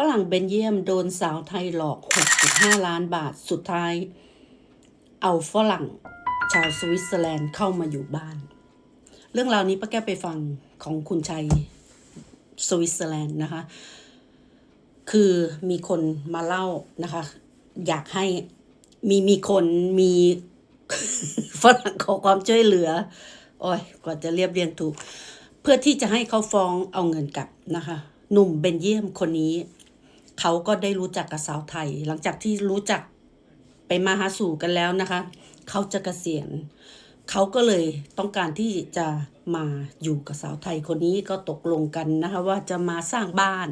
ฝรั่งเบนเยียมโดนสาวไทยหลอก 6.5 ล้านบาท สุดท้าย เอาฝรั่งชาวสวิตเซอร์แลนด์เข้ามาอยู่บ้าน เรื่องราวนี้ป้าแก้วไปฟังของคุณชัยสวิตเซอร์แลนด์นะคะ คือมีคนมาเล่านะคะ อยากให้มีมีคนมีฝรั่งขอความช่วยเหลือ โอ้ยกว่าจะเรียบเรียงถูก เพื่อที่จะให้เขาฟ้องเอาเงินกลับนะคะ หนุ่มเบนเยียมคนนี้ เขาก็ได้รู้จักกับสาวไทย หลังจากที่รู้จักไปมาหาสู่กันแล้วนะคะ เขาจะเกษียณเขาก็เลยต้องการที่จะมาอยู่กับสาวไทยคนนี้ก็ตกลงกันนะคะว่าจะมาสร้างบ้าน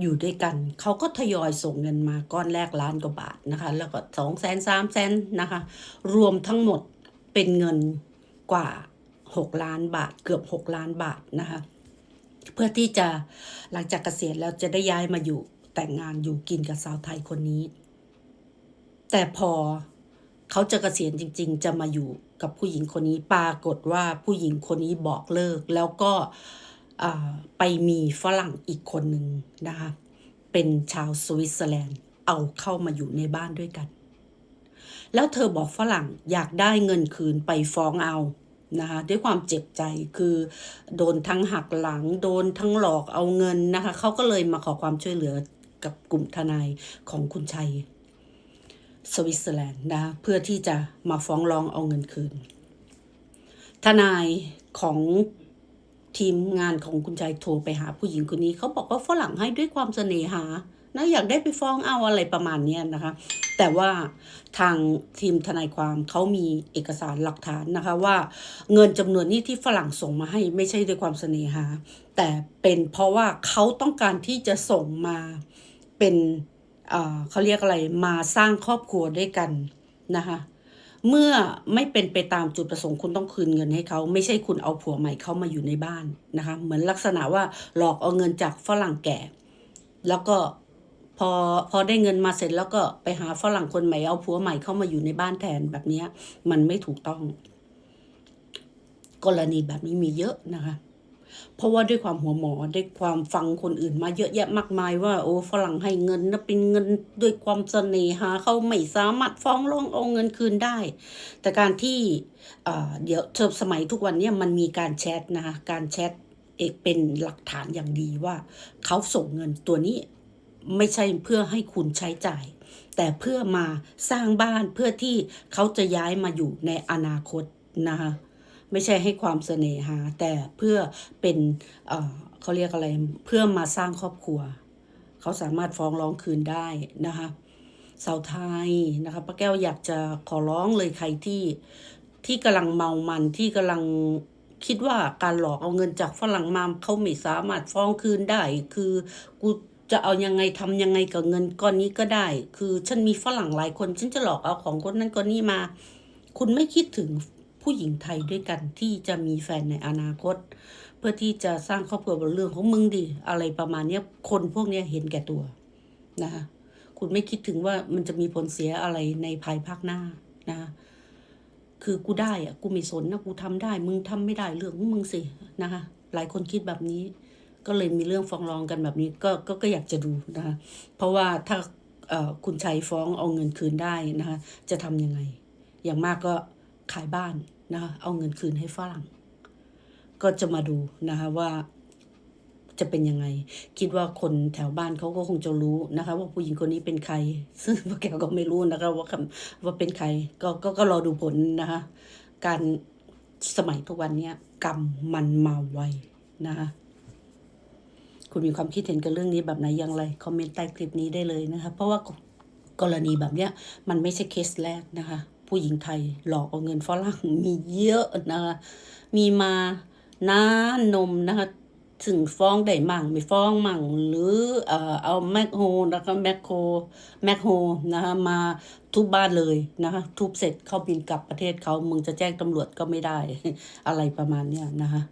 อยู่ด้วยกัน เขาก็ทยอยส่งเงินมาก้อนแรกล้านกว่าบาทนะคะ แล้วก็สองแสนสามแสนนะคะ รวมทั้งหมดเป็นเงินกว่าหกล้านบาทเกือบหกล้านบาทนะคะ เพื่อที่จะหลังจากเกษียณแล้วจะได้ย้ายมาอยู่ แต่งงานอยู่กินกับสาวไทยคนนี้ แต่พอเขาจะเกษียณจริง ๆ จะมาอยู่กับผู้หญิงคนนี้ปรากฏว่าผู้หญิงคนนี้บอกเลิก แล้วก็ไปมีฝรั่งอีกคนหนึ่งนะคะเป็นชาวสวิตเซอร์แลนด์เอาเข้ามาอยู่ในบ้านด้วยกัน แล้วเธอบอกฝรั่งอยากได้เงินคืนไปฟ้องเอานะคะด้วยความเจ็บใจคือโดนทั้งหักหลัง โดนทั้งหลอกเอาเงินนะคะเขาก็เลยมาขอความช่วยเหลือ กับกลุ่มทนายของคุณชัย สวิตเซอร์แลนด์นะเพื่อที่จะมาฟ้องร้องเอาเงินคืน ทนายของทีมงานของคุณชัยโทรไปหาผู้หญิงคนนี้เขาบอกว่าฝรั่งให้ด้วยความเสน่หานะอยากได้ไปฟ้องเอาอะไรประมาณนี้นะคะ แต่ว่าทางทีมทนายความเขามีเอกสารหลักฐานนะคะว่าเงินจำนวนนี้ที่ฝรั่งส่งมาให้ไม่ใช่ด้วยความเสน่หา แต่เป็นเพราะว่าเขาต้องการที่จะส่งมา เป็นเขาเรียกอะไรมาสร้างครอบครัวด้วยกันนะคะเมื่อไม่เป็นไปตามจุดประสงค์คุณต้องคืนเงินให้เขา ไม่ใช่คุณเอาผัวใหม่เข้ามาอยู่ในบ้านนะคะ เหมือนลักษณะว่าหลอกเอาเงินจากฝรั่งแก่ แล้วก็พอพอได้เงินมาเสร็จแล้วก็ไปหาฝรั่งคนใหม่เอาผัวใหม่เข้ามาอยู่ในบ้านแทนแบบนี้มันไม่ถูกต้อง กรณีแบบนี้มีเยอะนะคะ เพราะว่าด้วยความหัวหมอด้วยความฟังคนอื่นมาเยอะแยะมากมายว่า โอ้ฝรั่งให้เงินนะเป็นเงินด้วยความเสน่หาเขาไม่สามารถฟ้องร้องเอาเงินคืนได้ แต่การที่เอ่อเดี๋ยวเทอมสมัยทุกวันนี้มันมีการแชทนะคะการแชทเอกเป็นหลักฐานอย่างดีว่าเขาส่งเงินตัวนี้ไม่ใช่เพื่อให้คุณใช้จ่าย แต่เพื่อมาสร้างบ้านเพื่อที่เขาจะย้ายมาอยู่ในอนาคตนะคะ ไม่ใช่ให้ความเสน่หา แต่เพื่อเป็นเเขาเรียกอะไรเพื่อมาสร้างครอบครัว เขาสามารถฟ้องร้องคืนได้นะคะสาวไทยนะคะป้าแก้วอยากจะขอร้องเลยใครที่ที่กำลังเมามันที่กำลังคิดว่าการหลอกเอาเงินจากฝรั่งมาเขาไม่สามารถฟ้องคืนได้ คือกูจะเอายังไงทำยังไงกับเงินก้อนนี้ก็ได้ คือฉันมีฝรั่งหลายคน ฉันจะหลอกเอาของคนนั้นคนนี้มา คุณไม่คิดถึง ผู้หญิงไทยด้วยกันที่จะมีแฟนในอนาคต เพื่อที่จะสร้างครอบครัวบนเรื่องของมึงดิอะไรประมาณนี้คนพวกนี้เห็นแก่ตัวนะคะคุณไม่คิดถึงว่ามันจะมีผลเสียอะไรในภายภาคหน้านะคะคือกูได้อะกูไม่สนนะกูทำได้ มึงทำไม่ได้เรื่องของมึงสินะคะหลายคนคิดแบบนี้ ก็เลยมีเรื่องฟ้องร้องกันแบบนี้ก็ก็ก็อยากจะดูนะคะเพราะว่าถ้าคุณชัยฟ้องเอาเงินคืนได้นะคะจะทำยังไง อย่างมากก็ขายบ้าน นะคะเอาเงินคืนให้ฝรั่ง ก็จะมาดูนะคะว่าจะเป็นยังไง คิดว่าคนแถวบ้านเขาก็คงจะรู้นะคะ ว่าผู้หญิงคนนี้เป็นใคร ซึ่งพวกแกก็ไม่รู้นะคะว่าคำว่าเป็นใครก็ก็ก็รอดูผลนะคะ การสมัยทุกวันนี้กรรมมันมาไวนะคะคุณมีความคิดเห็นกับเรื่องนี้แบบไหนอย่างไร คอมเมนต์ใต้คลิปนี้ได้เลยนะคะ เพราะว่ากรณีแบบเนี้ยมันไม่ใช่เคสแรกนะคะ ผู้หญิงไทยหลอกเอาเงินฝรั่งมีเยอะนะคะมีมานานนมนะคะถึงฟ้องได้มั่งไม่ฟ้องมั่งหรือเอ่อเอาแมคโฮแล้วก็แมคโครแมคโฮนะคะมาทุบบ้านเลยนะคะทุบเสร็จเข้าบินกลับประเทศเขามึงจะแจ้งตำรวจก็ไม่ได้ อะไรประมาณเนี้ยนะคะ